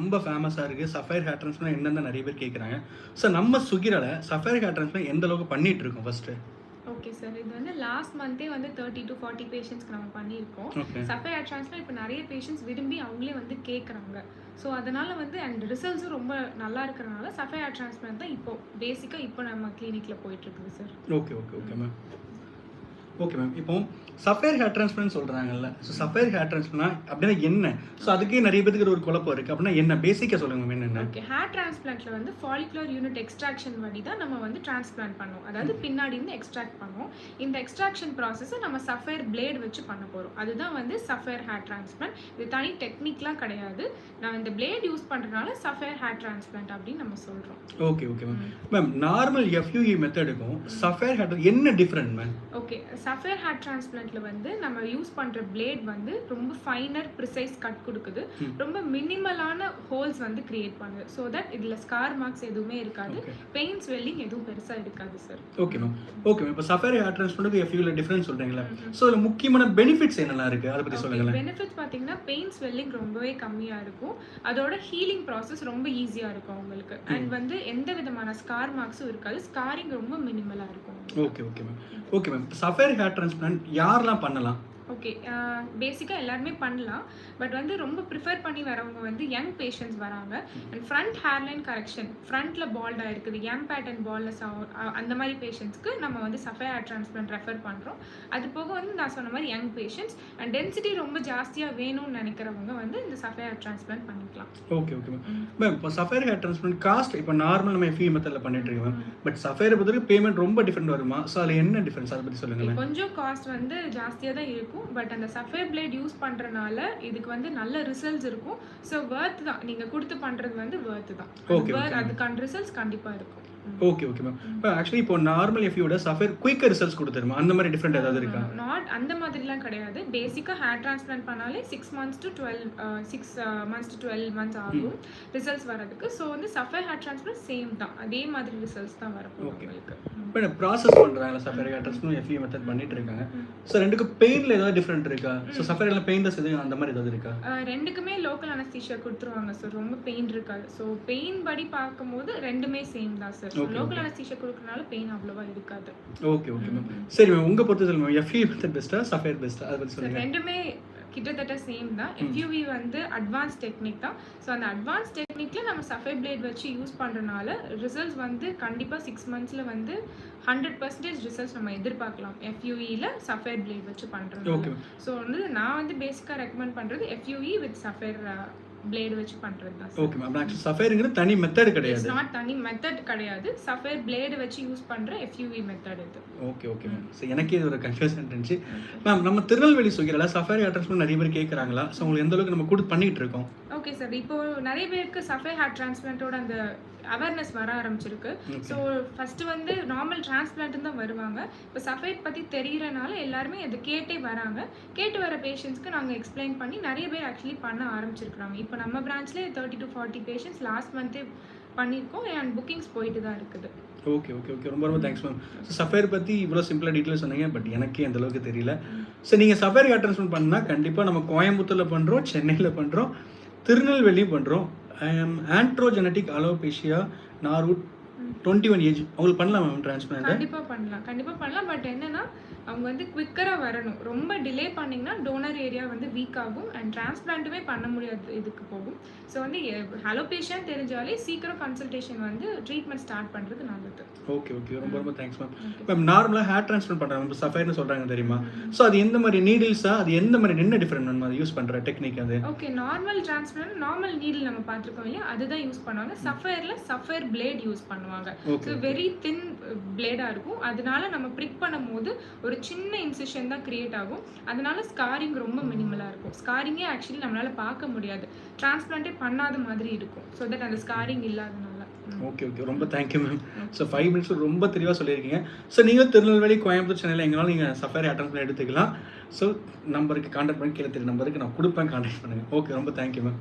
ரொம்ப ஃபேமஸாக இருக்குது சஃபயர் ஹேர் ட்ரான்ஸ்பிளான் என்னென்ன நிறைய பேர் கேட்குறாங்க ஸோ நம்ம சுகிரால சஃபயர் ஹேர் எந்த அளவுக்கு பண்ணிட்டு இருக்கோம் ஃபர்ஸ்ட்டு ஓகே சார் இது வந்து லாஸ்ட் மந்த்தே வந்து தேர்ட்டி டு ஃபார்ட்டி பேஷண்ட்ஸ்க்கு நம்ம பண்ணியிருக்கோம். ஓகே சஃபை ஹேர் ட்ரான்ஸ்பிளான் இப்போ நிறைய பேஷண்ட்ஸ் விரும்பி அவங்களே வந்து கேட்குறாங்க ஸோ அதனால வந்து அண்ட் ரிசல்ட்ஸும் ரொம்ப நல்லா இருக்கிறனால சஃபை ஹேர் ட்ரான்ஸ்பிளான் தான் இப்போ பேசிக்காக இப்போ நம்ம கிளினிக்கில் போயிட்டு இருக்குது sir okay okay okay ma'am okay ma'am இப்போ சஃபயர் ஹேர் ட்ரான்ஸ்பிளான் சொல்கிறாங்கல்ல ஸோ சஃபயர் ஹேர் ட்ரான்ஸ்பிளான் அப்படின்னா என்ன? ஸோ அதுக்கே நிறைய பேருக்கு ஒரு குழப்பம் இருக்குது அப்படின்னா என்ன? பேசிக்காக சொல்லுங்க மேம் என்னென்ன. ஓகே ஹேர் டிரான்ஸ்பிளான்ட்ல வந்து ஃபாலிகுலர் யூனிட் எக்ஸ்ட்ராக்ஷன் வழி தான் நம்ம வந்து டிரான்ஸ்பிளான்ட் பண்ணுவோம். அதாவது பின்னாடி இருந்து எக்ஸ்ட்ராக்ட் பண்ணுவோம். இந்த எக்ஸ்ட்ராக்ஷன் ப்ராசஸை நம்ம சஃபயர் பிளேட் வச்சு பண்ண போகிறோம் அதுதான் வந்து சஃபயர் ஹேர் டிரான்ஸ்பிளான்ட் இது தனி டெக்னிக்லாம் கிடையாது. நான் இந்த பிளேட் யூஸ் பண்ணுறதுனால சஃபயர் ஹேர் டிரான்ஸ்பிளான்ட் அப்படின்னு நம்ம சொல்கிறோம் okay okay ma'am ma'am normal FUE மெத்தடுக்கும் sapphire hair என்ன different ma'am okay sapphire hair டிரான்ஸ்பிளான்ட்ல வந்து நம்ம யூஸ் பண்ற பிளேட் வந்து ரொம்ப ஃபைனர் ப்ரிசைஸ் கட் கொடுக்குது. ரொம்ப மினிமலான ஹோல்ஸ் வந்து கிரியேட் பண்ணுது. ஸோ தட் இதுல ஸ்கார் மார்க்ஸ் எதுவுமே இருக்காது. பெயின் ஸ்வெல்லிங் எதுவும் பெருசா இருக்காது sir okay ma'am okay ma'am இப்போ சஃபயர் ஹேர் ட்ரான்ஸ்பிளான்ட்டுக்கு எஃப்யூவில் டிஃப்ரென்ஸ் சொல்கிறீங்களா ஸோ அதில் முக்கியமான பெனிஃபிட்ஸ் என்னெல்லாம் இருக்குது அதை பற்றி சொல்லுங்களேன். பெனிஃபிட்ஸ் பார்த்தீங்கன்னா பெயின் ஸ்வெல்லிங் ரொம்பவே கம்மியா இருக்கும். அதோட ஹீலிங் ப்ராசஸ் ரொம்ப ஈஸியா இருக்கும் உங்களுக்கு அண்ட் வந்து எந்த விதமான ஸ்கார் மார்க்ஸும் இருக்காது. ஸ்காரிங் ரொம்ப மினிமலா இருக்கும் okay okay ma'am okay ma'am sapphire hair transplant யாரெல்லாம் பண்ணலாம்? ஓகே பேசிக்காக எல்லாருமே பண்ணலாம். பட் வந்து ரொம்ப ப்ரிஃபர் பண்ணி வரவங்க வந்து யங் பேஷண்ட்ஸ் வராங்க. அண்ட் ஃப்ரண்ட் ஹேர்லைன் கரெக்ஷன் ஃப்ரண்ட்டில் பால்டாக இருக்குது எம் பேட்டர்ன் பால்னஸ் அந்த மாதிரி பேஷண்ட்ஸ்க்கு நம்ம வந்து சஃபை ஹேர் டிரான்ஸ்பிளான்ட் ரெஃபர் பண்ணுறோம் அது போக வந்து நான் சொன்ன மாதிரி யங் பேஷண்ட்ஸ் அண்ட் டென்சிட்டி ரொம்ப ஜாஸ்தியாக வேணும்னு நினைக்கிறவங்க வந்து இந்த சஃபை ஹேர் டிரான்ஸ்பிளான்ட் பண்ணிக்கலாம். ஓகே ஓகே மேம் மேம் இப்போ சஃபயர் ஹேர் ட்ரான்ஸ்பிளான்ட் காஸ்ட் இப்போ நார்மல் நம்ம எஃப்யூ மெத்தடில் பண்ணிட்டு இருக்கோம் மேம் பட் சஃபயரை பொறுத்தவரைக்கும் பேமெண்ட் ரொம்ப டிஃப்ரெண்ட் வருமா? ஸோ அதில் என்ன டிஃப்ரென்ஸ் அதை பற்றி சொல்லுங்களேன் கொஞ்சம் காஸ்ட் வந்து ஜாஸ்தியாக தான் இருக்கும். பட் அந்த சஃபே பிளேட் யூஸ் பண்ணுறனால இதுக்கு வந்து நல்ல ரிசல்ட்ஸ் இருக்கும். ஸோ ஒர்த் தான். நீங்கள் கொடுத்து பண்ணுறது வந்து ஒர்த் தான். அதுக்கான ரிசல்ட்ஸ் கண்டிப்பாக இருக்கும். ஓகே ஓகே மேம் இப்போ ஆக்சுவலி இப்போ நார்மல் எஃப்யூட சஃபயர் குயிக்கர் ரிசல்ட்ஸ் கொடுத்துருமா? அந்த மாதிரி டிஃப்ரெண்ட் ஏதாவது இருக்கா? நாட் அந்த மாதிரிலாம் கிடையாது. பேசிக்காக ஹேர் டிரான்ஸ்பிளான்ட் பண்ணாலே six months to twelve six months to twelve months ஆகும். ரிசல்ட்ஸ் வரதுக்கு ஸோ வந்து சஃபே ஹேர் டிரான்ஸ்பிளான்ட் சேம் தான். அதே மாதிரி ரிசல்ட்ஸ் தான் வரும். உங்களுக்கு. இப்போ ப்ராசஸ் பண்ணுறாங்களா sapphire hair transplant FUE method பண்ணிட்டு இருக்காங்க. ஸோ ரெண்டுக்கு பெயினில் ஏதாவது டிஃப்ரெண்ட் இருக்கா? ஸோ சஃபயரில் பெயின்லெஸ் எதுவும் அந்த மாதிரி ஏதாவது இருக்கா? ரெண்டுக்குமே லோக்கல் அனஸ்தீஷியா கொடுத்துருவாங்க. சார் ரொம்ப பெயின் இருக்காது. ஸோ பெயின் படி பார்க்கும்போது ரெண்டுமே சேம் தான் சார் லோக்கல். அனஸ்தீஷியா கொடுக்கறனால பெயின் அவ்வளோவா இருக்காது. ஓகே ஓகே மேம் சரி மேம் உங்கள் பொறுத்த சொல்லுங்க மேம் எஃப்யூ மெத்தட் சஃபயர் அதை சொல்லுங்கள் ரெண்டுமே கிட்டத்தட்ட சேம் தான். எஃப்யூவி வந்து அட்வான்ஸ் டெக்னிக் தான். ஸோ அந்த அட்வான்ஸ் டெக்னிக்ல நம்ம சஃபை பிளேட் வச்சு யூஸ் பண்ணுறனால ரிசல்ட்ஸ் வந்து கண்டிப்பாக சிக்ஸ் மந்த்ஸில் வந்து ஹண்ட்ரட் பர்சன்டேஜ் ரிசல்ட்ஸ் நம்ம எதிர்பார்க்கலாம். எஃப்யூஇயில் சஃபைர் பிளேட் வச்சு பண்ணுறோம் ஸோ வந்து நான் வந்து பேசிக்காக ரெக்கமெண்ட் பண்ணுறது எஃப்யூஇ வித் சஃபைர் பிளேட் வச்சு பண்ணுறது தான் ஓகே மேம் ஆக்சுவலி சஃபயருங்கிறது தனி மெத்தட் இட்ஸ் கிடையாது நாட் தனி மெத்தட் கிடையாது. சஃபைர் பிளேடு வச்சு யூஸ் பண்ணுற எஃப்யூவி மெத்தட் இது. ஓகே ஓகே மேம் ஸோ எனக்கே இது ஒரு கன்ஃபியூஷன் இருந்துச்சு. மேம் நம்ம திருநெல்வேலி சுகிரல சஃபாரி அட்ரஸ்மெண்ட் நிறைய பேர் கேட்குறாங்களா ஸோ உங்களுக்கு எந்த அளவுக்கு நம்ம கொடுத்து பண்ணிட்டு இருக்கோம்? ஓகே சார் இப்போ நிறைய பேருக்கு சஃபை ஹேர் டிரான்ஸ்பிளான்ட்டோட அந்த அவேர்னஸ் வர ஆரம்பிச்சிருக்கு. ஸோ ஃபர்ஸ்ட் வந்து நார்மல் டிரான்ஸ்பிளான்ட் தான் வருவாங்க. இப்போ சஃபைட் பற்றி தெரியறனால எல்லாருமே அதை கேட்டே வராங்க. கேட்டு வர பேஷண்ட்ஸ்க்கு நாங்கள் எக்ஸ்பிளைன் பண்ணி நிறைய பேர் ஆக்சுவலி பண்ண ஆரம்பிச்சிருக்கிறாங்க. இப்போ நம்ம பிரான்ச்லேயே thirty to forty patients last மந்த்தே பண்ணியிருக்கோம். அண்ட் புக்கிங்ஸ் போயிட்டு தான் இருக்குது. ஓகே ஓகே ஓகே ரொம்ப ரொம்ப தேங்க்ஸ் மேம் ஸோ சஃபயர் பற்றி இவ்வளோ சிம்பிளாக டீட்டெயில் சொன்னீங்க. பட் எனக்கே அந்த அளவுக்கு தெரியல. ஸோ நீங்கள் சஃபயர் அட்ரஸ்மெண்ட் பண்ணால் கண்டிப்பாக நம்ம கோயம்புத்தூரில் பண்ணுறோம் சென்னையில் பண்ணுறோம் திருநெல்வேலியும் பண்ணுறோம் ஆண்ட்ரோஜெனட்டிக் அலோபேஷியா நாரூட் டுவெண்ட்டி ஒன் ஏஜ் அவங்களுக்கு பண்ணலாம் மேம் டிரான்ஸ்பிளான்ட் கண்டிப்பாக பண்ணலாம். கண்டிப்பாக பண்ணலாம். பட் என்னன்னா அவங்க வந்து குவிக்கராக வரணும். ரொம்ப டிலே பண்ணிங்கன்னா டோனர் ஏரியா வந்து வீக் ஆகும் அண்ட் டிரான்ஸ்பிளான்ட்டுமே பண்ண முடியாது இதுக்கு போகும். ஸோ வந்து ஹலோபேஷியான்னு தெரிஞ்சாலே சீக்கிரம் கன்சல்டேஷன் வந்து ட்ரீட்மெண்ட் ஸ்டார்ட் பண்ணுறது நல்லது. ஓகே ஓகே ரொம்ப ரொம்ப தேங்க்ஸ் மேம் மேம் நார்மலாக ஹேர் டிரான்ஸ்பிளான்ட் பண்ணுறாங்க இப்போ சஃபயர்னு சொல்கிறாங்க தெரியுமா? ஸோ அது எந்த மாதிரி நீடில்ஸா அது எந்த மாதிரி என்ன டிஃப்ரெண்ட் மேம் அது யூஸ் பண்ணுற டெக்னிக் அது? Okay normal transplant normal needle நம்ம பார்த்துருக்கோம் இல்லையா? அதுதான் யூஸ் பண்ணுவாங்க. சஃபயரில் சஃபயர் பிளேட் யூஸ் பண்ணுவாங்க. ஸோ வெரி தின் பிளேடாக இருக்கும். அதனால நம்ம ப்ரிக் பண்ணும்போது ஒரு சின்ன இன்சிஷன் தான் கிரியேட் ஆகும். அதனால ஸ்காரிங் ரொம்ப மினிமலாக இருக்கும். ஸ்காரிங்கே ஆக்சுவலி நம்மளால பார்க்க முடியாது. டிரான்ஸ்பிளான்ட்டே பண்ணாத மாதிரி இருக்கும். ஸோ தட் அந்த ஸ்காரிங் இல்லாதனால. ஓகே ஓகே ரொம்ப thank you ma'am so five minutes ரொம்ப தெளிவாக சொல்லியிருக்கீங்க. ஸோ நீங்கள் திருநெல்வேலி கோயம்புத்தூர் சென்னையில் எங்கனாலும் நீங்கள் சஃபாரி அட்டன் பண்ணி எடுத்துக்கலாம். ஸோ நம்பருக்கு கான்டாக்ட் பண்ணி கீழே தெரிய நம்பருக்கு நான் கொடுப்பேன். கான்டாக்ட் பண்ணுங்கள் ஓகே ரொம்ப தேங்க்யூ மேம்